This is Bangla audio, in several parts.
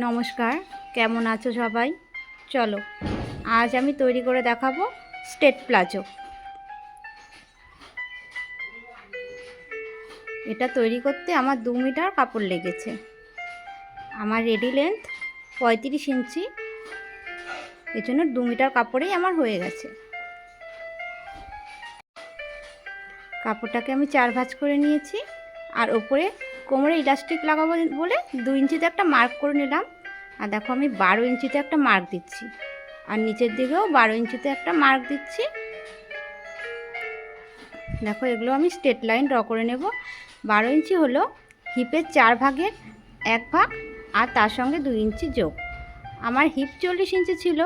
নমস্কার, কেমন আছো সবাই? চলো, আজ আমি তৈরি করে দেখাবো স্টেট প্লাজো। এটা তৈরি করতে আমার দু মিটার কাপড় লেগেছে। আমার রেডি লেন্থ পঁয়ত্রিশ ইঞ্চি। জন্য দু মিটার কাপড়েই আমার হয়ে গেছে। কাপড়টাকে আমি চার ভাঁজ করে নিয়েছি, আর ওপরে কোমরে ইলাস্টিক লাগাবো বলে দু ইঞ্চিতে একটা মার্ক করে নিলাম। আর দেখো আমি বারো ইঞ্চিতে একটা মার্ক দিচ্ছি। আর নিচের দিকেও বারো ইঞ্চিতে একটা মার্ক দিচ্ছি। দেখো এগুলো আমি স্ট্রেট লাইন ড্র করে নেব। বারো ইঞ্চি হলো হিপের চার ভাগের এক ভাগ আর তার সঙ্গে দুই ইঞ্চি যোগ। আমার হিপ চল্লিশ ইঞ্চি ছিল,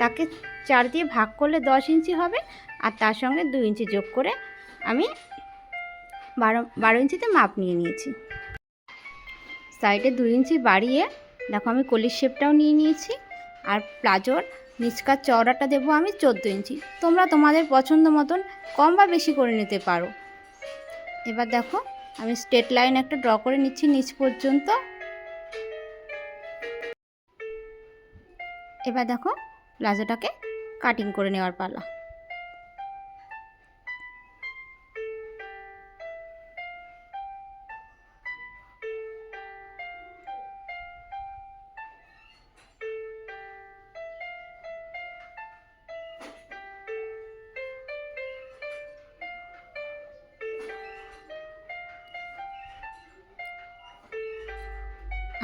তাকে চার দিয়ে ভাগ করলে দশ ইঞ্চি হবে আর তার সঙ্গে দুই ইঞ্চি যোগ করে আমি বারো বারো ইঞ্চিতে মাপ নিয়ে নিয়েছি। সাইডে দুই ইঞ্চি বাড়িয়ে, দেখো আমি কলির শেপটাও নিয়ে নিয়েছি, আর প্লাজোর নিচকার চওড়াটা দেবো আমি চোদ্দ ইঞ্চি। তোমরা তোমাদের পছন্দ মতন কম বা বেশি করে নিতে পারো। এবার দেখো, আমি স্ট্রেট লাইন একটা ড্র করে নিচ্ছি নিচ পর্যন্ত। এবার দেখো, প্লাজোটাকে কাটিং করে নেওয়ার পালা।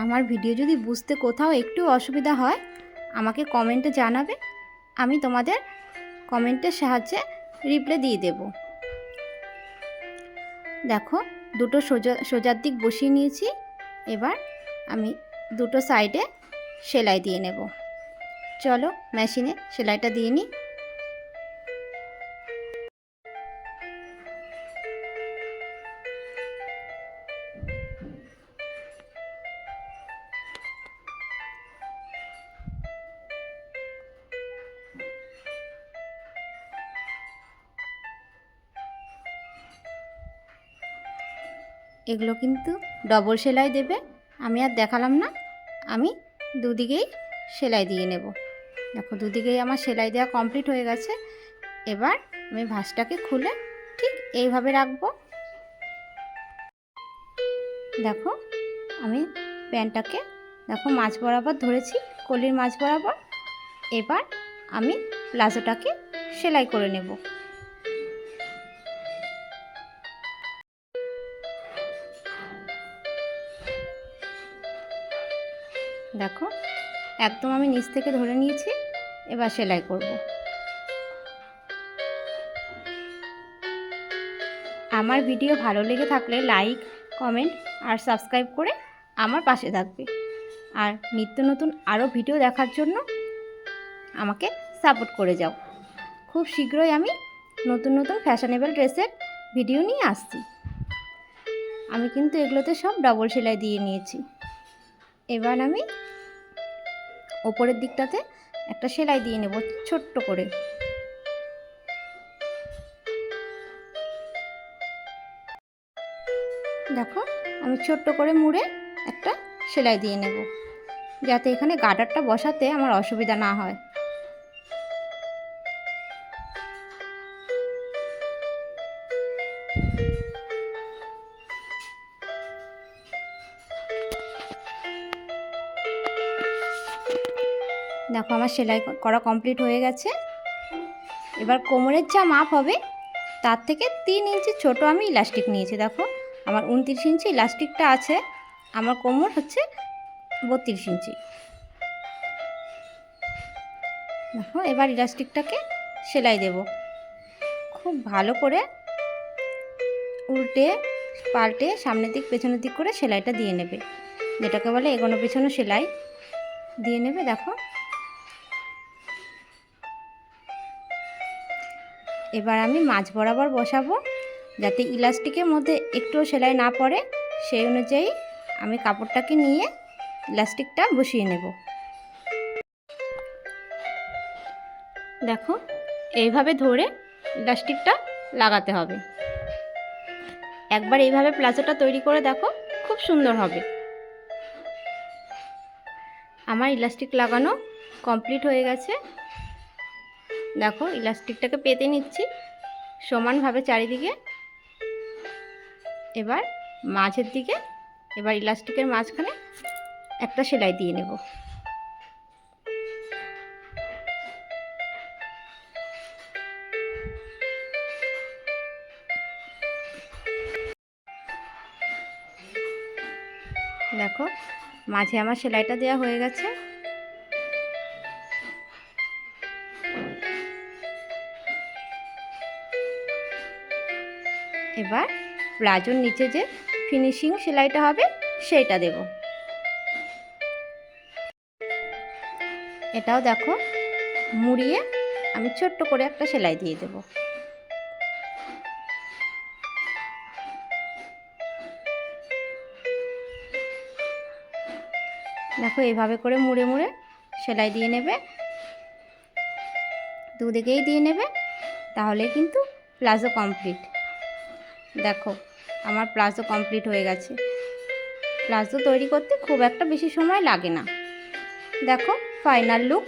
আমার ভিডিও যদি বুঝতে কোথাও একটু অসুবিধা হয়, আমাকে কমেন্টে জানাবে। আমি তোমাদের কমেন্টের সাহায্যে রিপ্লাই দিয়ে দেব। দেখো, দুটো সোজা, সোজার দিক বসিয়ে নিয়েছি। এবার আমি দুটো সাইডে সেলাই দিয়ে নেব। চলো, মেশিনে সেলাইটা দিয়ে নিই। এগুলো কিন্তু ডবল সেলাই দেবে। আমি আর দেখালাম না। আমি দুদিকেই সেলাই দিয়ে নেব। দেখো, দুদিকেই আমার সেলাই দেওয়া কমপ্লিট হয়ে গেছে। এবার আমি ভাঁজটাকে খুলে ঠিক এইভাবে রাখব। দেখো, আমি প্যান্টটাকে দেখো, মাছ বরাবর ধরেছি, কলির মাছ বরাবর। এবার আমি প্লাজোটাকে সেলাই করে নেব। দেখো, একদম আমি নিচ থেকে ধরে নিয়েছি, এবার সেলাই করব। আমার ভিডিও ভালো লেগে থাকলে লাইক, কমেন্ট আর সাবস্ক্রাইব করে আমার পাশে থাকবে। আর নিত্য নতুন আরও ভিডিও দেখার জন্য আমাকে সাপোর্ট করে যাও। খুব শীঘ্রই আমি নতুন নতুন ফ্যাশনেবল ড্রেসের ভিডিও নিয়ে আসছি। আমি কিন্তু এগুলোতে সব ডবল সেলাই দিয়ে নিয়েছি। এবার আমি ওপরের দিকটাতে একটা সেলাই দিয়ে নেব, ছোট্ট করে। দেখো, আমি ছোট্ট করে মুড়ে একটা সেলাই দিয়ে নেব, যাতে এখানে গাডারটা বসাতে আমার অসুবিধা না হয়। দেখো আমার সেলাই করা কমপ্লিট হয়ে গেছে। এবার কোমরের যা মাপ হবে, তার থেকে তিন ইঞ্চি ছোট আমি ইলাস্টিক নিয়েছি, দেখো। আমার উনত্রিশ ইঞ্চি ইলাস্টিকটা আছে, আমার কোমর হচ্ছে বত্রিশ ইঞ্চি। দেখো, এবার ইলাস্টিকটাকে সেলাই দেব। খুব ভালো করে উল্টে পাল্টে সামনের দিক, পেছনের দিক করে সেলাইটা দিয়ে নেবে। যেটাকে বলে এগোনো পেছনো সেলাই দিয়ে নেবে, দেখো। এবার আমি মাছ বরাবর বসাবো, যাতে ইলাস্টিকের মধ্যে একটুও সেলাই না পড়ে। সেই অনুযায়ী আমি কাপড়টাকে নিয়ে ইলাস্টিকটা বসিয়ে নেব। দেখো, এইভাবে ধরে ইলাস্টিকটা লাগাতে হবে। একবার এইভাবে প্লাজোটা তৈরি করে দেখো, খুব সুন্দর হবে। আমার ইলাস্টিক লাগানো কমপ্লিট হয়ে গেছে। দেখো, ইলাস্টিকটাকে পেতে নিচ্ছি। সমানভাবে চারিদিকে। এবার মাঝের দিকে, এবার ইলাস্টিকের মাঝখানে একটা সেলাই দিয়ে নেব। দেখো, মাঝে আমার সেলাইটা দেওয়া হয়ে গেছে। এবার প্লাজোর নিচে যে ফিনিশিং সেলাইটা হবে, সেইটা দেব। এটাও দেখো, মুড়িয়ে আমি ছোট্ট করে একটা সেলাই দিয়ে দেব। দেখো এইভাবে করে মুড়ে মুড়ে সেলাই দিয়ে নেবে। দুদিকেই দিয়ে নেবে, তাহলে কিন্তু প্লাজো কমপ্লিট। দেখো, আমার প্লাজো কমপ্লিট হয়ে গেছে। প্লাজো তৈরি করতে খুব একটা বেশি সময় লাগে না। দেখো ফাইনাল লুক